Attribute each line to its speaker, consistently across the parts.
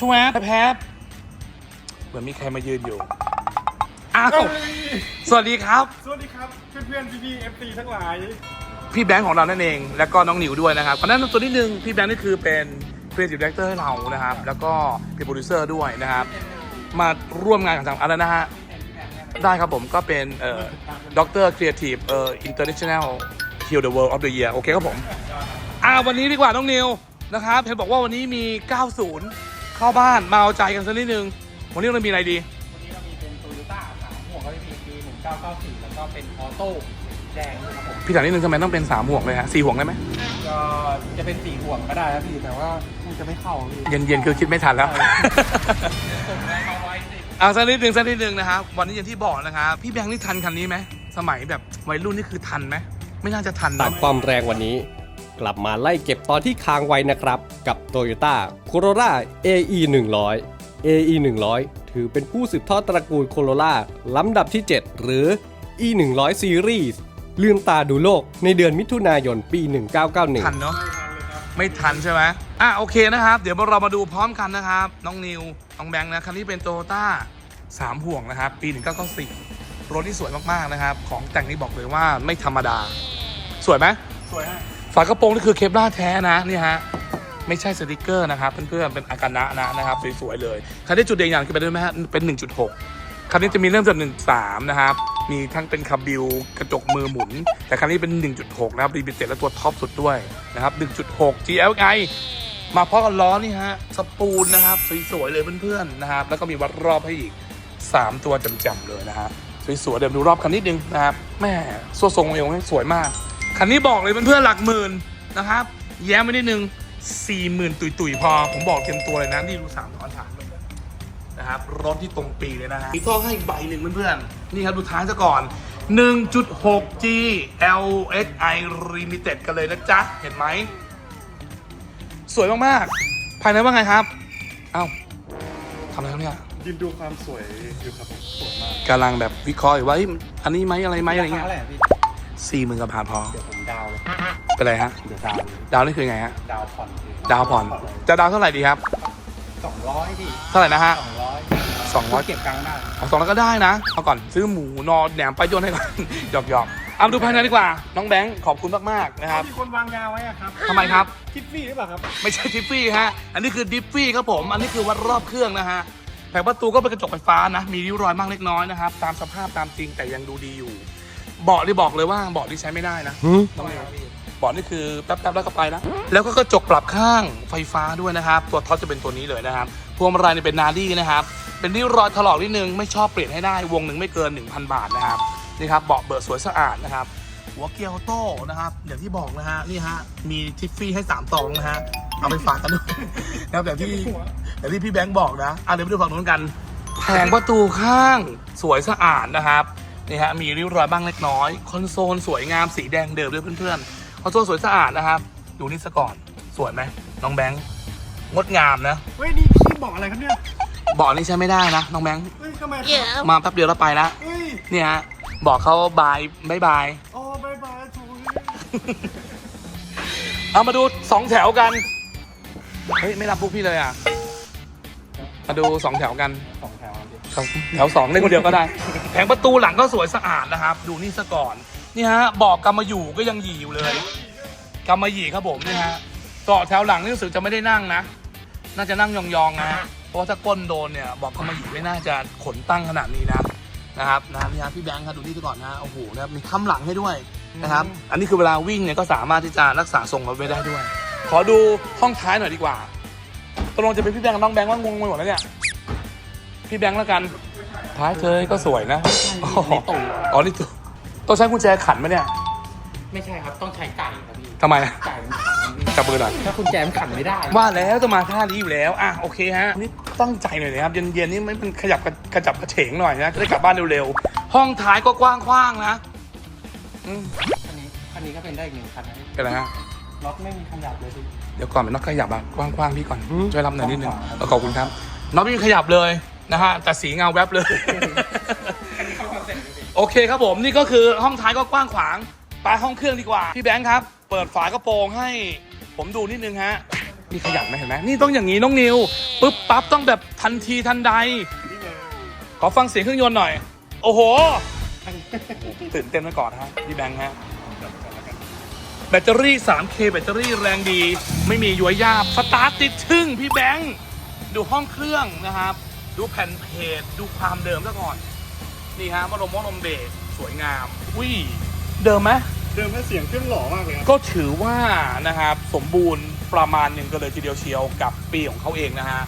Speaker 1: ช่วยแพบเหมือนมีใครมายืนอยู่ อ้าว สวัสดีครับ
Speaker 2: สวัสดีครับ เพื่อนๆพี่ๆเอฟซีทั้งหลาย
Speaker 1: พี่แบงค์ของเรานั่นเอง แล้วก็น้องหนิวด้วยนะครับขอแนะนำตัวนิดนึงพี่แบงค์นี่คือเป็น Creative Director ให้เรานะครับ แล้วก็เป็นโปรดิวเซอร์ด้วยนะครับ มาร่วมงานกับทางอะไรนะฮะ ได้ครับผมก็เป็นเอ่อด็อกเตอร์ครีเอทีฟเอ่อ international heal the world of the year โอเคครับผม อ่าวันนี้ดีกว่าน้องนิวนะครับเห็นบอกว่าวันนี้มี 90 เข้าบ้านมาเอาใจกันสักนิดนึงวันนี้เรามีอะไรดี
Speaker 2: วันนี้เรามีเป็นโตโยต้าสามห่วงก็จะมีปี1994แล้วก็เป็นออโต้แดงนะครับผม
Speaker 1: พี่ถามนิดนึงทำไมต้องเป็นสามห่วงเลยฮะสี่ห่วงได้ไหม
Speaker 2: ก็จะเป็นสี่ห่วงก็ได้ครับพี่แต่ว่าคงจะไม่เข้าพี่
Speaker 1: เย็นๆคือคิดไม่ทันแล้ว
Speaker 2: ส่งแรงเอาไว้สิ
Speaker 1: เอาสักนิดหนึ่งสักนิดหนึ่งนะครับวันนี้อย่างที่บอกนะครับพี่แบงค์นี่ทันคันนี้ไหมสมัยแบบวัยรุ่นนี่คือทันไหมไม่น่าจะทัน
Speaker 3: ตั
Speaker 1: นะ
Speaker 3: ดความแรงวันนี้ กลับมาไล่เก็บตอนที่ค้างไว้นะครับ กับ Toyota Corolla AE 100 AE 100ถือเป็นผู้สืบทอดตระกูล Corolla ลำดับที่ 7 หรือ E 100 Series ลืมตาดูโลกในเดือนมิถุนายนปี 1991
Speaker 1: ทันเนาะไม่ทันใช่ไหมอะโอเคนะครับ เดี๋ยวเรามาดูพร้อมกันนะครับ น้องนิว น้องแบงค์นะคันนี้เป็นโตโยต้าสามห่วงนะครับ ปี 1994รถที่สวยมากๆนะครับ ของแต่งนี่บอกเลยว่าไม่ธรรมดา สวยไหม
Speaker 2: สวยฮะ
Speaker 1: ฝากระโปรงนี่คือเคปลาแท้นะนี่ฮะไม่ใช่สติกเกอร์นะครับเพื่อนๆเป็นอากานะนะนะครับสวยๆเลยคันนี้จุดเด่นอย่างคือเป็นด้วยไหมฮะเป็น 1.6คันนี้จะมีเริ่มจาก1.3 นะครับ มีทั้งเป็นคาบิลกระจกมือหมุน แต่คันนี้เป็น 1.6 นะครับรีบิเต็ดและตัวท็อปสุดด้วยนะครับ 1.6 GLI มาพร้อมกับล้อนี่ฮะสปูลนะครับสวยๆเลยเพื่อนๆนะครับ แล้วก็มีวัดรอบให้อีก 3 ตัวจำๆเลยนะฮะสวยๆเดี๋ยวดูรอบคันนิดนึงนะครับแม่ส่วนทรงเอวสวยมาก คันนี้บอกเลยเพื่อนๆหลักหมื่นนะครับ แย้มไปนิดนึงสี่หมื่นตุยๆพอ ผมบอกเต็มตัวเลยนะนี่ดูสามตอนฐานเลยนะครับรถที่ตรงปีเลยนะฮะมีท่อให้อีกใบหนึ่งเพื่อนๆ นี่ครับดูท้ายซะก่อน 1.6G LXI Limited กันเลยนะจ๊ะ เห็นไหม สวยมากๆ ภายในว่าไงครับ เอ้าทำอะไรครับเนี่ย
Speaker 2: ยืนดูความสวยอยู่ครับผมสวยมาก
Speaker 1: กำลังแบบวิเคราะห์อยู่ว่าเอ้ยอันนี้ไหมอะไรไหมอะไรเงี้ย
Speaker 2: ราคาท่าหร่พี่
Speaker 1: สี่หมื่นกว่าบาทพอ
Speaker 2: เดี๋ยวผมดาวเลย
Speaker 1: เป็นไรฮะ
Speaker 2: เดี๋ยวดาวเลย
Speaker 1: ดาวนี่คือไงฮะ
Speaker 2: ดาวผ่อนพี่
Speaker 1: ดาวผ่อน จะดาวเท่าไหร่ดีครับ
Speaker 2: สองร้อยพี่
Speaker 1: เท่าไหร่นะฮะ
Speaker 2: สองร้อย
Speaker 1: สองร้อย
Speaker 2: เก็บกลางได้
Speaker 1: เอาสองร้อยก็ได้นะเอาก่อนซื้อหมูนอนแหนมไปลาโยนให้ก่อน หยอกหยอกเอามาดูภายในดีกว่า น้องแบงค์ขอบคุณมากๆนะครับ
Speaker 2: มีคนวางยาไว้อะครับ
Speaker 1: ทำไมครับ
Speaker 2: คิดฟรีหรือเปล่าครับ
Speaker 1: ไม่ใช่ทิฟฟี่ฮะ อันนี้คือดิฟฟี่ครับผม อันนี้คือวัดรอบเครื่องนะฮะ แผงประตูก็เป็นกระจกไฟฟ้านะ มีริ้วรอยบ้างเล็กน้อยนะครับ ตามสภาพตามจริงแต่ยังดูดีอยู่ เบาะที่บอกเลยว่าเบาะที่ใช้ไม่ได้นะน้องนิวเบาะนี่คือแป๊บๆแล้วก็ไปนะแล้วก็กระจกปรับข้างไฟฟ้าด้วยนะครับ ตัวท็อปจะเป็นตัวนี้เลยนะครับพวงมาลัยเนี่ยเป็นนาดี้นะครับ เป็นริ้วรอยถลอกนิดนึงไม่ชอบเปลี่ยนให้ได้วงหนึ่งไม่เกิน 1,000 บาทนะครับนี่ครับเบาะเบิดสวยสะอาดนะครับหัวเกียร์ออโต้นะครับอย่างที่บอกนะฮะนี่ฮะมีทิฟฟี่ให้สามตองนะฮะเอาไปฝากกันด้วยนะครับแบบที่แบบที่พี่แบงค์บอกนะอะเดี๋ยวไปดูฝั่งนู้นกัน แผงประตูข้างสวยสะอาดนะครับ นี่ฮะมีริ้วรอยบ้างเล็กน้อย คอนโซลสวยงามสีแดงเดิมด้วยเพื่อนๆ คอนโซลสวยสะอาดนะครับ ดูนี่ซะก่อนสวยไหมน้องแบงค์งดงามนะ
Speaker 2: เฮ้ยนี่พี่บอกอะไรครับเนี่ย
Speaker 1: เบาะนี่ใช้ไม่ได้นะน้องแบงค์
Speaker 2: เฮ้ยทำไมครับ
Speaker 1: มาแป๊บเดียวแล้วไปละ
Speaker 2: เฮ้ย
Speaker 1: เนี่ยฮะบอกเขาบายบายบาย
Speaker 2: โอ้บายบายถูก
Speaker 1: เอามาดูสองแถวกันเฮ้ยไม่รับพวกพี่เลยอะมาดูสองแถวกัน
Speaker 2: สองแถวครับพี่
Speaker 1: สองแถวสองเล่นคนเดียวก็ได้ แผงประตูหลังก็สวยสะอาดนะครับ ดูนี่ซะก่อน นี่ฮะบอกกำมาอยู่ก็ยังหยีอยู่เลยกำมาหยีครับผมนี่ฮะเกาะแถวหลังนี่รู้สึกจะไม่ได้นั่งนะ น่าจะนั่งยองๆนะเพราะว่าถ้าก้นโดนเนี่ยบอกกำมาหยีไม่น่าจะขนตั้งขนาดนี้นะนะครับนะนี่ฮะพี่แบงค์ครับดูนี่ซะก่อนนะโอ้โหนะครับมีค้ำหลังให้ด้วยนะครับ อันนี้คือเวลาวิ่งเนี่ยก็สามารถที่จะรักษาทรงรถไว้ได้ด้วย ขอดูห้องท้ายหน่อยดีกว่าตกลงจะเป็นพี่แบงค์น้องแบงค์ว่างงไปหมดแล้วเนี่ยพี่แบงค์แล้วกัน ท้ายเธอก็สวยนะอ๋ออ๋อนี่ตัวต้องใช้กุญแจขันไหมเนี่ย
Speaker 2: ไม่ใช่ครับต้องใช้ไก่ครับพี่
Speaker 1: ทำไมอะ
Speaker 2: ไก่มันขันครับพี่
Speaker 1: จับมือหน่อย
Speaker 2: ถ้าคุณแจมขันไม่ได้
Speaker 1: ว่าแล้วจะมาท่านี้อยู่แล้ว อะโอเคฮะนี่ตั้งใจหน่อยนะครับ เย็นๆนี่ไม่เป็นขยับกระกระจับกระเฉงหน่อยนะจะได้กลับบ้านเร็วๆ ห้องท้ายก็กว้างๆนะอืม
Speaker 2: อันนี้อันนี้ก็เป็นได้อีกหนึ่งคันนะพี่
Speaker 1: เป็นไรฮะ
Speaker 2: ล็อกไม่มีขยับเลยพี่
Speaker 1: เดี๋ยวก่อนเป็นน็อตขยับอะกว้างๆพี่ก่อน
Speaker 2: อืม
Speaker 1: ช่วยรับหน่อยนิดนึง
Speaker 2: กว้างๆ
Speaker 1: เออขอบคุณครับน็อตไม่มีขยับเลย นะฮะแต่สีเงาแวบเลย
Speaker 2: อันนี้เข้าคอนเซ็ปต์เลยพี่
Speaker 1: โอเคครับผมนี่ก็คือห้องท้ายก็กว้างขวาง ไปห้องเครื่องดีกว่า พี่แบงค์ครับ เปิดฝากระโปรงให้ ผมดูนิดนึงฮะนี่ขยันไหมเห็นไหมนี่ต้องอย่างนี้น้องนิวปึ๊บปั๊บต้องแบบทันทีทันใด ขอฟังเสียงเครื่องยนต์หน่อย โอ้โห ตื่นเต้นมาก่อนฮะพี่แบงค์ฮะแบตเตอรี่ 3K แบตเตอรี่แรงดี ไม่มีย้วยยาบสตาร์ทติดชึ่งพี่แบงค์ ดูห้องเครื่องนะครับ ดูแผ่นเพจดูความเดิมซะก่อน นี่ฮะมารมมอลมเบรกสวยงาม อุ้ย เดิมไหม
Speaker 4: เดิมให้เสียงเครื่องหล่อมากเลยครับ
Speaker 1: ก็ถือว่านะครับสมบูรณ์ประมาณหนึ่งก็เลยทีเดียวเชียวกับปีของเขาเองนะฮะ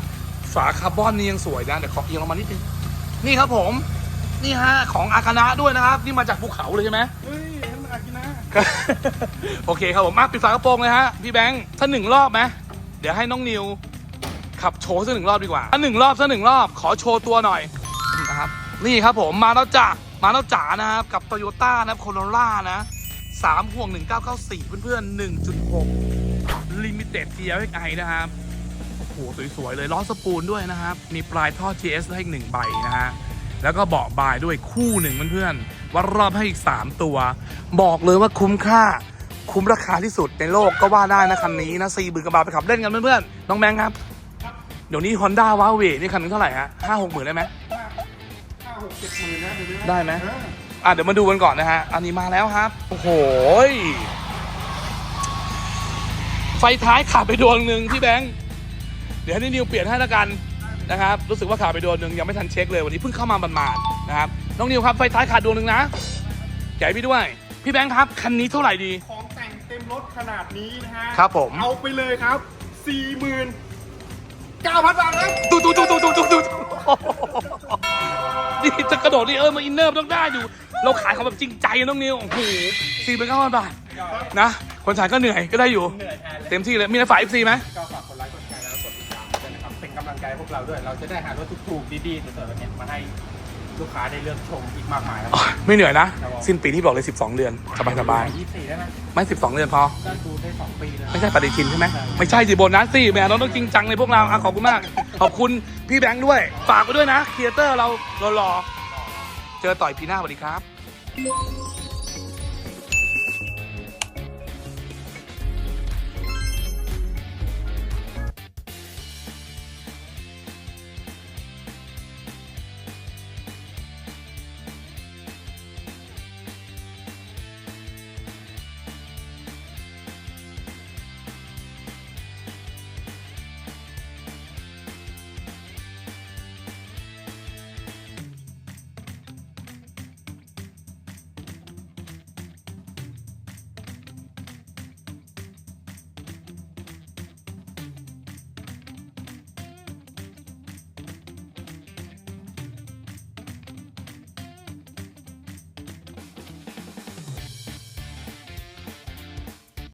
Speaker 1: ฝาคาร์บอนนี่ยังสวยนะเดี๋ยวขอเอียงลงมานิดนึงนี่ครับผม นี่ฮะของอาคานะด้วยนะครับ นี่มาจากภูเขาเลยใช่ไหม
Speaker 4: เฮ้ยท่านอากินะ
Speaker 1: โอเคครับผมมาปิดฝากระโปรงเลยฮะพี่แบงค์ถ้าหนึ่งรอบไหมเดี๋ยวให้น้องนิว ขับโชว์สักหนึ่งรอบดีกว่าหนึ่งรอบสักหนึ่งรอบขอโชว์ตัวหน่อยนะครับนี่ครับผมมาแล้วจ้ะมาแล้วจ๋านะครับกับโตโยต้านะครับโคโรล่านะสามห่วง1994เพื่อนๆ1.6 Limited TLXI นะครับโอ้โหสวยๆเลยล้อสปูนด้วยนะครับ มีปลายท่อ GS ให้อีกหนึ่งใบนะฮะแล้วก็เบาะบายด้วยคู่หนึ่งเพื่อนๆวัดรอบให้อีก 3 ตัว บอกเลยว่าคุ้มค่า คุ้มราคาที่สุดในโลกก็ว่าได้นะคันนี้นะสี่หมื่นกว่าบาทไปขับเล่นกันเพื่อนๆน้องแบงค์ครับ เดี๋ยวนี้ Honda w a v e นี่คันนึงเท่าไหร่ฮะห้าหกหมื่นได้ไหม
Speaker 4: ห้าหกเจ็ดหมื่นนะเดี๋ยวนี้
Speaker 1: ได้ไหม
Speaker 4: เออ
Speaker 1: อะเดี๋ยวมาดูกันก่อนนะฮะ อันนี้มาแล้วครับ โอ้โหยไฟท้ายขาดไปดวงหนึ่งพี่แบงค์ เดี๋ยวให้นิวเปลี่ยนให้ละกันนะครับ รู้สึกว่าขาดไปดวงหนึ่งยังไม่ทันเช็คเลยวันนี้เพิ่งเข้ามาบานๆนะครับ น้องนิวครับไฟท้ายขาดดวงหนึ่งนะใหญ่พี่ด้วย พี่แบงค์ครับคันนี้เท่าไหร่ดี
Speaker 4: ของแต่งเต็มรถขนาดนี้นะฮะ
Speaker 1: ครับผม
Speaker 4: เอาไปเลยครับ สี่หมื่นเก้าพันบาทครับ
Speaker 1: ตุ๊ตุ๊ตุ๊ตุ๊ตุ๊ตุ๊ตุ๊นี่จะกระโดดนี่เออมาอินเนอร์ต้องได้อยู่ เราขายของแบบจริงใจนะน้องนิวโอ้โหสี่เป็นเก้าพันบาทนะ คนขายก็เหนื่อยก็ได้อยู่
Speaker 2: เหนื่อยแทนเลย
Speaker 1: เต็มที่เลย มีอะไรฝากเอฟซีไหม
Speaker 2: ก็ฝากกดไลค์กดแชร์แล้วกดติดตามด้วยนะครับเป็นกำลังใจให้พวกเราด้วย เราจะได้หารถถูกๆดีๆสวยๆเนี่ยมาให้ ลูกค้าได้เลือกชมอีกมากมายครับ
Speaker 1: อ๋อไม่เหนื่อยนะ
Speaker 2: ครับผม
Speaker 1: สิ้นปีที่บอกเลย 12 เดือน สบายสบาย
Speaker 2: ยี่สิบสี่ได้ไหม
Speaker 1: ๆไม่ 12 เดือนพอ
Speaker 2: ก็ดูได้สองปีเลย
Speaker 1: ไม่ใช่ปฏิทินใช่ไหมไม่ใช่สิโบนัสสิแหมเราต้องจริงจังในพวกเราอะขอบคุณมาก ขอบคุณพี่แบงค์ด้วย ฝากไปด้วยนะครีเอเตอร์เรารอๆเจอต่อยปีหน้าสวัสดีครับ